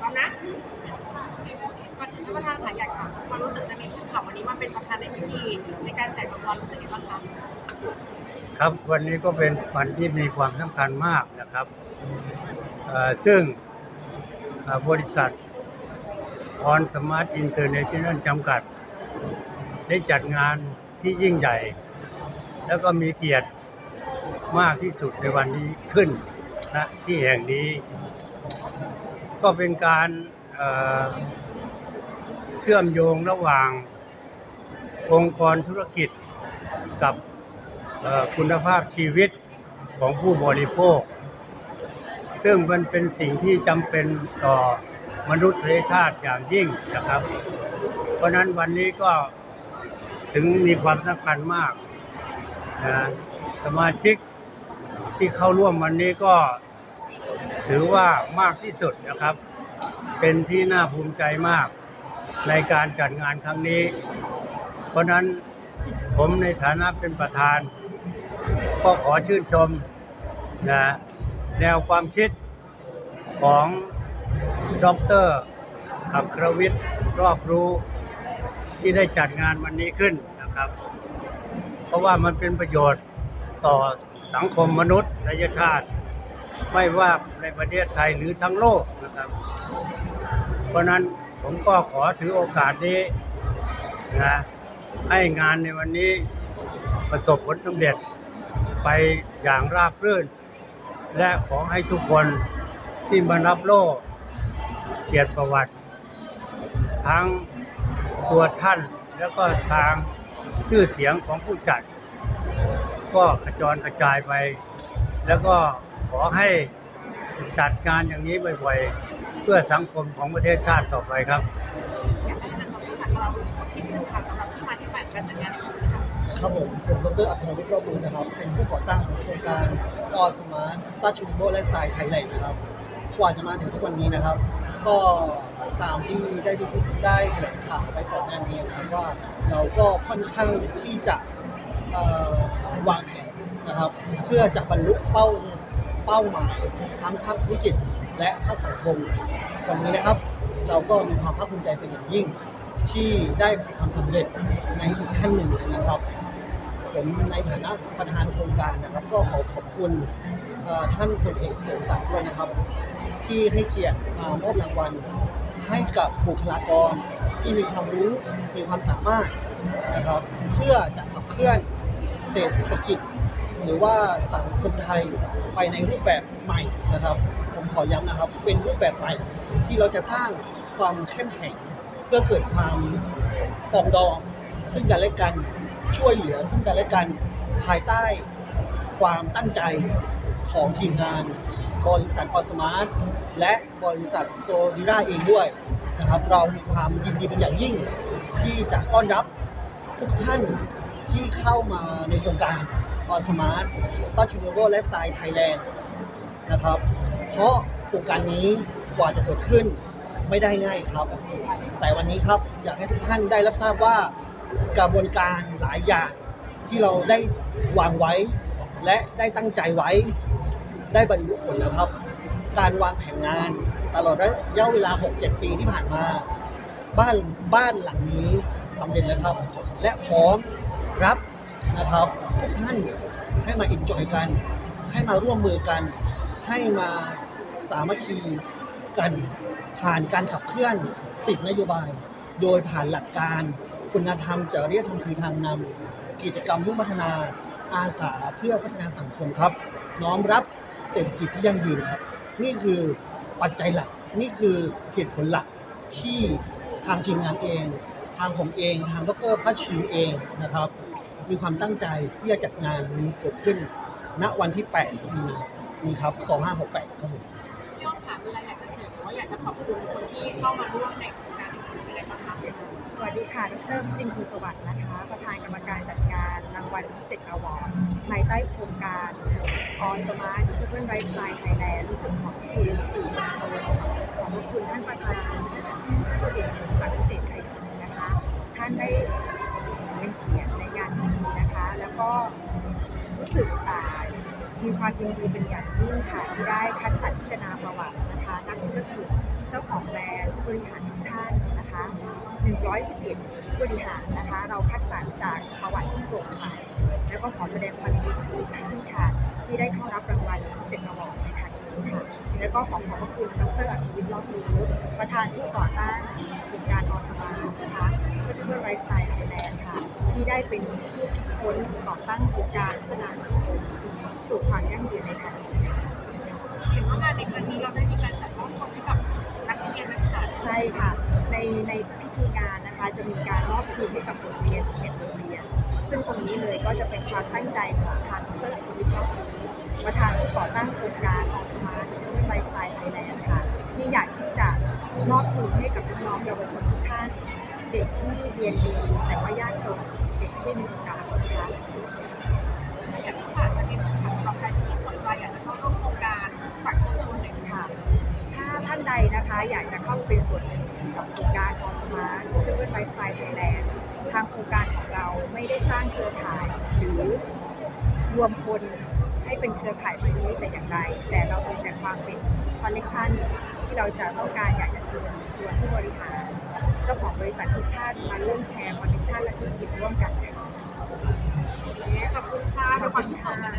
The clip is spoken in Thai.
พร้อมนะวันที่ประธานค่ะอยากถามความรู้สึกจะมีขึ้นค่ะวันนี้มาเป็นประธานในพิธีในการแจกรางวัลรู้สึกยังไงบ้างคะครับวันนี้ก็เป็นวันที่มีความสำคัญมากนะครับซึ่งบริษัทออนสมาร์ทอินเตอร์เนชั่นแนลจำกัด ได้จัดงานที่ยิ่งใหญ่ แล้วก็มีเกียรติมากที่สุดในวันนี้ขึ้น ณที่แห่งนี้ ก็เป็นการเเชื่อมโยงระหว่างองค์กรธุรกิจกับคุณภาพชีวิตของผู้บริโภค ซึ่งมันเป็นสิ่งที่จำเป็นต่อมนุษยชาติอย่างยิ่งนะครับ เพราะนั้นวันนี้ก็ถึงมีความสำคัญมากนะสมาชิก ที่เข้าร่วมวันนี้ก็ถือว่ามากที่สุดนะครับ เป็นที่น่าภูมิใจมากในการจัดงานครั้งนี้ เพราะนั้นผมในฐานะเป็นประธาน ก็ขอชื่นชมนะแนวความคิดของดรอัครวิทย์รอบรู้ที่ได้จัดงานวันนี้ขึ้นนะครับ เพราะว่ามันเป็นประโยชน์ต่อ สังคมมนุษยชาติ ไม่ว่าในประเทศไทยหรือทั้งโลกนะครับ เพราะฉะนั้นผมก็ขอถือโอกาสนี้นะให้งานในวันนี้ประสบผลสำเร็จไปอย่างราบรื่น และขอให้ทุกคนที่มารับโล่เกียรติประวัติ ทั้งตัวท่านแล้วก็ทางชื่อเสียงของผู้จัด ก็กระจรกระจายไป แล้วก็ขอให้จัดงานอย่างนี้บ่อยๆ เพื่อสังคมของประเทศชาติต่อไปครับอยากให้ท่านดรค่ะสำหรับคิดถึงค่ะสำหรับที่มาที่ไปการจัดงานในครั้งนี้ค่ะครับผม ผมดรอัครวิทย์รอบรู้นะครับ เป็นผู้ก่อตั้งโครงการออสมาร์ทซัช n โบและสไตล์ไทยแลนด์นะครับ กว่าจะมาถึงทุกวันนี้นะครับ ก็ตามที่ได้ดูได้แถลงข่าวไปก่อนหน้านี้นะครับว่าเราก็ค่อนข้างที่จะเอ่อ วางแผนนะครับ เพื่อจะบรรลุเป้าเป้าหมายทั้งภาคธุรกิจและภาคสังคมวันนี้นะครับ เราก็มีความภาคภูมิใจเป็นอย่างยิ่ง ที่ได้ประสบความสำเร็จในอีกขั้นหนึ่งเลยนะครับ ผมในฐานะประธานโครงการนะครับ ก็ขอขอบคุณท่านพลเอกเสริมศักดิ์ด้วยนะครับ ที่ให้เกียรติมามอบรางวัลให้กับบุคลากรที่มีความรู้มีความสามารถนะครับ เพื่อจะขับเคลื่อน เศรษฐกิจ หรือว่าสังคมไทยไปในรูปแบบใหม่นะครับ ผมขอย้ำนะครับ เป็นรูปแบบใหม่ที่เราจะสร้างความเข้มแข็งเพื่อเกิดความปองดอง ซึ่งกันและกันช่วยเหลือซึ่งกันและกันภายใต้ความตั้งใจของทีมงานบริษัทออสมาร์ทและบริษัทโซดิราเองด้วยนะครับ เรามีความยินดีเป็นอย่างยิ่งที่จะต้อนรับทุกท่าน ที่เข้ามาในโครงการออสมาร์ทซัช n น b l e และสไตล์ไทยแลนด์นะครับ เพราะโครงการนี้กว่าจะเกิดขึ้นไม่ได้ง่ายครับ แต่วันนี้ครับอยากให้ทุกท่านได้รับทราบว่ากระบวนการหลายอย่างที่เราได้วางไว้ และได้ตั้งใจไว้ ได้บรรลุผลแล้วครับ การวางแผนงานตลอดระยะเวลา 6-7 ปีที่ผ่านมา บ้านบ้านหลังนี้สำเร็จแล้วครับ และพร้อม รับนะครับทุกท่านให้มาอินจอยกัน ให้มาร่วมมือกัน ให้มาสามัคคีกัน ผ่านการขับเคลื่อน10นโยบาย โดยผ่านหลักการ คุณธรรมจริยธรรมคือทางนำกิจกรรมรุ่งพัฒนาอาสาเพื่อพัฒนาสังคมครับ น้อมรับเศรษฐกิจที่ยั่งยืนครับ นี่คือปัจจัยหลัก นี่คือเหตุผลหลักที่ทางทีมงานเอง ทางผมเองทางดรพัชชีเองนะครับ มีความตั้งใจที่จะจัดงานนี้เกิดขึ้น ณวันที่ 8 มีนานี้ครับ 2568 ครับผมพี่อ้นค่ะมีอะไรอยากจะเสริมหรือว่าอยากจะขอบคุณคนที่เข้ามาร่วมในโครงการในครั้งนี้อะไรบ้างคะสวัสดีค่ะ ดรชินภูสวัสดิ์นะคะ ประธานกรรมการจัดงานรางวัลพิเศษอวอร์ดภายใต้โครงการ On Smart Citizen Right Line Thailand รู้สึกของคุณสื่อมวลชนขอบคุณท่านประธานผู้เอกสมานได้เป็นเกียรติในงานนี้นะคะ แล้วก็รู้สึกอ่ามีความยินดีเป็นอย่างยิ่งค่ะที่ได้คัดสรรพิจารณาประวัตินะคะนักธุรกิจเจ้าของแบรนด์ผู้บริหารทุกท่านนะคะ111ผู้บริหารนะคะ เราคัดสรรจากประวัติที่โปร่งใสแล้วก็ขอแสดงความยินดีกับทุกท่านค่ะที่ได้เข้ารับรางวัลเซนอวอร์ดในครั้งนี้ค่ะ แล้วก็ขอขอบพระคุณดรอภิวิทย์รอบรู้ประธานผู้ก่อตั้งโครงการออสมานะคะสตูดิโอไรฟ์สไตล์ไทยแลนด์ค่ะ ที่ได้เป็นผู้คิดค้นก่อตั้งโครงการพัฒนาสังคมสู่ความยั่งยืนในครั้งนี้เห็นว่างานในครั้งนี้เราได้มีการจัดมอบทุนให้กับนักเรียนนักศึกษาใช่ค่ะ ในในพิธีงานนะคะจะมีการมอบทุนให้กับโรงเรียน11โรงเรียน ซึ่งตรงนี้เลยก็จะเป็นความตั้งใจของทางดรอภิวิทย์รอบรู้ประธานก่อตั้งโครงการของสมาร์ทไวไลฟ์สไตล์ไทยแลนด์ค่ะที่อยากที่จะมอบทุนให้กับน้องเยาวชนทุกท่านเด็กที่เรียนดีแต่ว่ายากจนเด็กที่มีโอกาสนะคะ ใดนะคะ อยากจะเข้าเป็นส่วนหนึ่งกับโครงการออสมาร์ทซูเปอร์ไลฟ์สไตล์ไทยแลนด์ทางโครงการของเราไม่ได้สร้างเครือข่ายหรือรวมคนให้เป็นเครือข่ายแบบนี้แต่อย่างใดแต่เราเป็นแต่ความเป็นคอนเนคชันที่เราจะต้องการอยากจะเชิญชวนผู้บริหารเจ้าของบริษัททุกท่านมาร่วมแชร์คอนเนคชันและธุรกิจร่วมกันค่ะขอบคุณค่ะดี๋ยวขอที่ส่งกัน